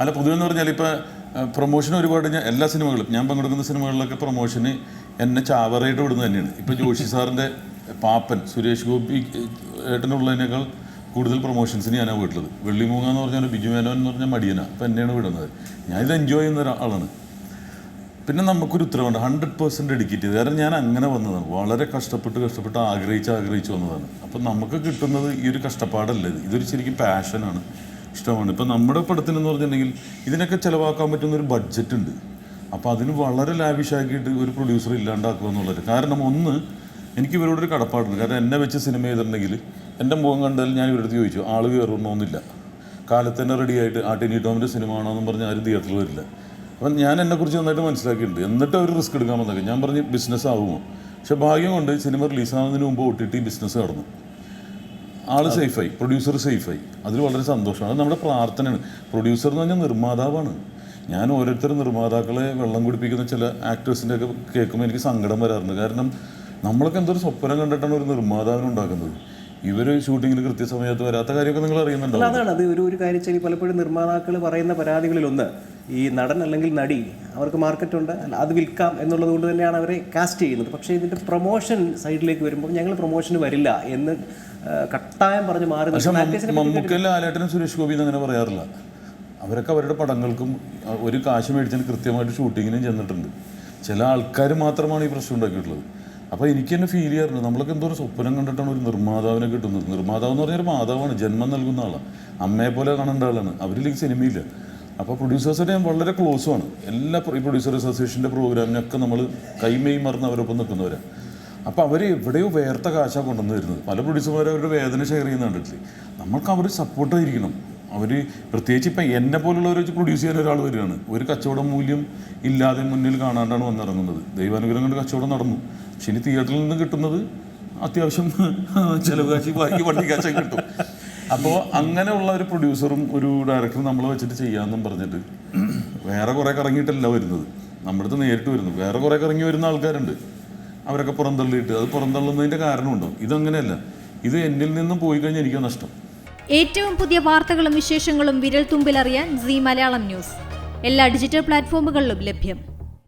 അല്ല പൊതുവെ എന്ന് പറഞ്ഞാൽ ഇപ്പോൾ പ്രൊമോഷൻ ഒരുപാട് ഞാൻ എല്ലാ സിനിമകളും ഞാൻ പങ്കെടുക്കുന്ന സിനിമകളിലൊക്കെ പ്രൊമോഷന് എന്നെ ചാവറായിട്ട് വിടുന്നത് തന്നെയാണ്. ഇപ്പോൾ ജോഷി സാറിന്റെ പാപ്പൻ സുരേഷ് ഗോപി ഏട്ടനുള്ളതിനേക്കാൾ കൂടുതൽ പ്രൊമോഷൻസിന് ഞാനാണ് വീട്ടിലത് വെള്ളിമൂങ്ങ എന്ന് പറഞ്ഞാൽ ബിജു മേനോൻ എന്ന് പറഞ്ഞാൽ മടിയന അപ്പം എന്നെയാണ് വിടുന്നത്. ഞാനിത് എൻജോയ് ചെയ്യുന്ന ഒരാളാണ് പിന്നെ നമുക്കൊരു ഉത്തരവുണ്ട് ഹൺഡ്രഡ് പെർസെന്റ് ഡെഡിക്കേറ്റ് ചെയ്ത് കാരണം ഞാൻ അങ്ങനെ വന്നതാണ്. വളരെ കഷ്ടപ്പെട്ട് കഷ്ടപ്പെട്ട് ആഗ്രഹിച്ച് ആഗ്രഹിച്ച് വന്നതാണ്. അപ്പം നമുക്ക് കിട്ടുന്നത് ഈ ഒരു കഷ്ടപ്പാടല്ല ഇത്. ഇതൊരു ശരിക്കും പാഷനാണ് ഇഷ്ടമാണ്. ഇപ്പം നമ്മുടെ പടത്തിനെന്ന് പറഞ്ഞിട്ടുണ്ടെങ്കിൽ ഇതിനൊക്കെ ചിലവാക്കാൻ പറ്റുന്ന ഒരു ബഡ്ജറ്റ് ഉണ്ട്. അപ്പോൾ അതിന് വളരെ ലാവിഷാക്കിയിട്ട് ഒരു പ്രൊഡ്യൂസർ ഇല്ലാണ്ടാക്കുക എന്നുള്ളത്. കാരണം ഒന്ന് എനിക്ക് ഇവരോടൊരു കടപ്പാടുണ്ട്. കാരണം എന്നെ വെച്ച് സിനിമ ചെയ്തിട്ടുണ്ടെങ്കിൽ എന്റെ മുഖം കണ്ടാൽ ഞാൻ ഇവരുടെ അടുത്ത് ചോദിച്ചു ആൾ കയറണമെന്നില്ല കാലത്ത് തന്നെ റെഡി ആയിട്ട് ആ ടെനി ടോമിന്റെ സിനിമ ആണോന്നും പറഞ്ഞ് ആരും തിയേറ്ററിൽ വരില്ല. അപ്പം ഞാൻ എന്നെക്കുറിച്ച് നന്നായിട്ട് മനസ്സിലാക്കിയിട്ടുണ്ട്. എന്നിട്ട് അവർ റിസ്ക് എടുക്കാൻ വന്നേക്കും ഞാൻ പറഞ്ഞ് ബിസിനസ് ആവുമോ? പക്ഷെ ഭാഗ്യം കൊണ്ട് സിനിമ റിലീസ് റിലീസാവുന്നതിന് മുമ്പ് ഒ ടി ടി ബിസിനസ് കടന്നു ആൾ സേഫായി പ്രൊഡ്യൂസർ സേഫായി അതിൽ വളരെ സന്തോഷമാണ് അത് നമ്മുടെ പ്രാർത്ഥനയാണ്. പ്രൊഡ്യൂസർ എന്ന് പറഞ്ഞാൽ നിർമ്മാതാവാണ്. ഞാൻ ഓരോരുത്തർ നിർമ്മാതാക്കളെ വെള്ളം കുടിപ്പിക്കുന്ന ചില ആക്ടേഴ്സിന്റെ ഒക്കെ കേൾക്കുമ്പോൾ എനിക്ക് സങ്കടം വരാറുണ്ട്. കാരണം നമ്മളൊക്കെ എന്തൊരു സ്വപ്നം കണ്ടിട്ടാണ് ഒരു നിർമ്മാതാവിനെ ഉണ്ടാക്കുന്നത്. ഇവർ ഷൂട്ടിങ്ങിൽ കൃത്യസമയത്ത് വരാത്ത കാര്യമൊക്കെ നിങ്ങൾ അറിയുന്നുണ്ടോ? അതാണ്. അത് ഒരു ഒരു കാര്യം പലപ്പോഴും നിർമ്മാതാക്കൾ പറയുന്ന പരാതികളിലൊന്ന് ഈ നടൻ അല്ലെങ്കിൽ നടി അവർക്ക് മാർക്കറ്റുണ്ട് അത് വിൽക്കാം എന്നുള്ളത് കൊണ്ട് തന്നെയാണ് അവരെ കാസ്റ്റ് ചെയ്യുന്നത്. പക്ഷേ ഇതിന്റെ പ്രൊമോഷൻ സൈഡിലേക്ക് വരുമ്പോൾ ഞങ്ങൾ പ്രൊമോഷന് വരില്ല എന്ന് കട്ടായം പറഞ്ഞ് മാറി പക്ഷെ നിൽക്കുന്ന actors നെ പറ്റി മമ്മൂക്കയും ലാലേട്ടനും സുരേഷ് ഗോപി അങ്ങനെ പറയാറില്ല. അവരൊക്കെ അവരുടെ പടങ്ങൾക്കും ഒരു കാശ് മേടിച്ചതിന് കൃത്യമായിട്ട് ഷൂട്ടിങ്ങിനും ചെന്നിട്ടുണ്ട്. ചില ആൾക്കാർ മാത്രമാണ് ഈ പ്രശ്നം ഉണ്ടാക്കിയിട്ടുള്ളത്. അപ്പോൾ എനിക്ക് തന്നെ ഫീൽ ചെയ്യാറുണ്ട്. നമ്മളൊക്കെ എന്തോ ഒരു സ്വപ്നം കണ്ടിട്ടാണ് ഒരു നിർമ്മാതാവിനെ കിട്ടുന്നത്. നിർമ്മാതാവ് എന്ന് പറഞ്ഞാൽ ഒരു മാതാവാണ് ജന്മം നൽകുന്ന ആളാണ് അമ്മയെ പോലെ കാണേണ്ട ആളാണ്. അവരിലേക്ക് സിനിമയില്ല അപ്പോൾ പ്രൊഡ്യൂസേഴ്സിനെ ഞാൻ വളരെ ക്ലോസുമാണ് എല്ലാ ഈ പ്രൊഡ്യൂസർ അസോസിയേഷന്റെ പ്രോഗ്രാമിനൊക്കെ നമ്മൾ കൈമയും മറന്ന് അവരൊപ്പം നിൽക്കുന്നവരാണ് അപ്പോൾ അവർ എവിടെയോ വേർത്ത കാശാണ് കൊണ്ടുവന്ന് വരുന്നത് പല പ്രൊഡ്യൂസർമാരും അവരുടെ വേദന ഷെയർ ചെയ്യുന്ന കണ്ടിട്ടില്ലേ? നമ്മൾക്ക് അവർ സപ്പോർട്ടായിരിക്കണം അവർ പ്രത്യേകിച്ച് ഇപ്പം എന്നെ പോലുള്ളവർ വെച്ച് പ്രൊഡ്യൂസ് ചെയ്യാൻ ഒരാൾ വരികയാണ്. ഒരു കച്ചവട മൂല്യം ഇല്ലാതെ മുന്നിൽ കാണാണ്ടാണ് വന്നിറങ്ങുന്നത്. ദൈവാനുഗ്രഹം കൊണ്ട് കച്ചവടം നടന്നു. പക്ഷെ ഇനി തിയേറ്ററിൽ നിന്ന് കിട്ടുന്നത് അത്യാവശ്യം ചിലവ് കാശി ബാക്കി വണ്ടി കാശൊക്കെ കിട്ടും. അപ്പോൾ അങ്ങനെയുള്ള ഒരു പ്രൊഡ്യൂസറും ഒരു ഡയറക്ടറും നമ്മൾ വെച്ചിട്ട് ചെയ്യാന്നും പറഞ്ഞിട്ട് വേറെ കുറേ കറങ്ങിയിട്ടല്ല വരുന്നത്. നമ്മുടെ അടുത്ത് നേരിട്ട് വരുന്നു. വേറെ കുറേ കറങ്ങി വരുന്ന ആൾക്കാരുണ്ട്. അവരൊക്കെ പുറന്തള്ളിയിട്ട് അത് പുറന്തള്ളുന്നതിന്റെ കാരണമുണ്ടോ? ഇതങ്ങനെയല്ല. ഇത് എന്നിൽ നിന്നും പോയി കഴിഞ്ഞാൽ എനിക്ക് നഷ്ടം. ഏറ്റവും പുതിയ വാർത്തകളും വിശേഷങ്ങളും വിരൽ തുമ്പിലറിയാൻ സി മലയാളം ന്യൂസ്. എല്ലാ ഡിജിറ്റൽ പ്ലാറ്റ്ഫോമുകളിലും ലഭ്യം.